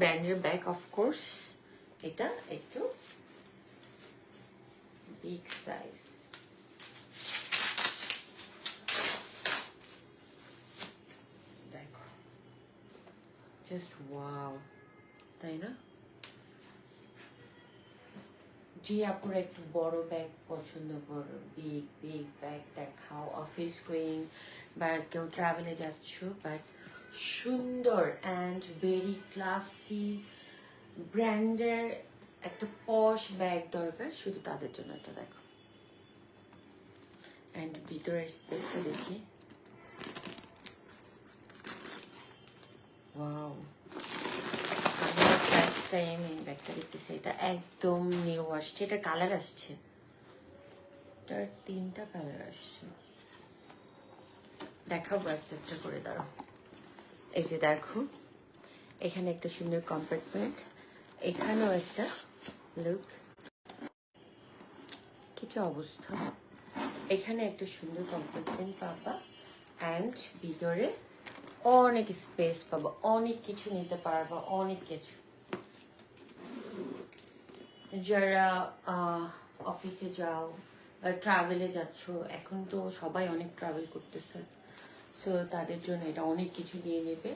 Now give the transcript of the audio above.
ব্র্যান্ডের bag of course এটা একটু বিগ সাইজ দেখো। জাস্ট ওয়াও তাই না? জি আপুর একটু বড় ব্যাগ পছন্দ করো। বিগ বিগ ব্যাগ দেখাও। অফিস গোয়িং বা কেউ ট্রাভেলে যাচ্ছ বাট সুন্দর অ্যান্ড ভেরি ক্লাসি ব্র্যান্ডের একটা পশ ব্যাগ দরকার, শুধু তাদের জন্য এটা দেখো। অ্যান্ড ভিতরের স্পেসটা দেখি। টাইম ব্যাগটা দেখতেছি। এটা একদম নিউ আসছে। এটা কালার আসছে। এটার তিনটা কালার আসছে। দেখাবো একটা করে, দাঁড়াও। এই যে দেখো, এখানে একটা সুন্দর কম্পার্টমেন্ট এখানেও একটা লুক কিছু অবস্থা। এখানে একটা সুন্দর কম্পার্টমেন্ট পাবা অ্যান্ড ভিতরে অনেক স্পেস পাবা, অনেক কিছু নিতে পারবা, অনেক কিছু। যারা অফিসে যাও ট্রাভেলে যাচ্ছ, এখন তো সবাই অনেক ট্রাভেল করতেছে। সো তাদের জন্য এটা অনেক কিছু দিয়ে নেবে।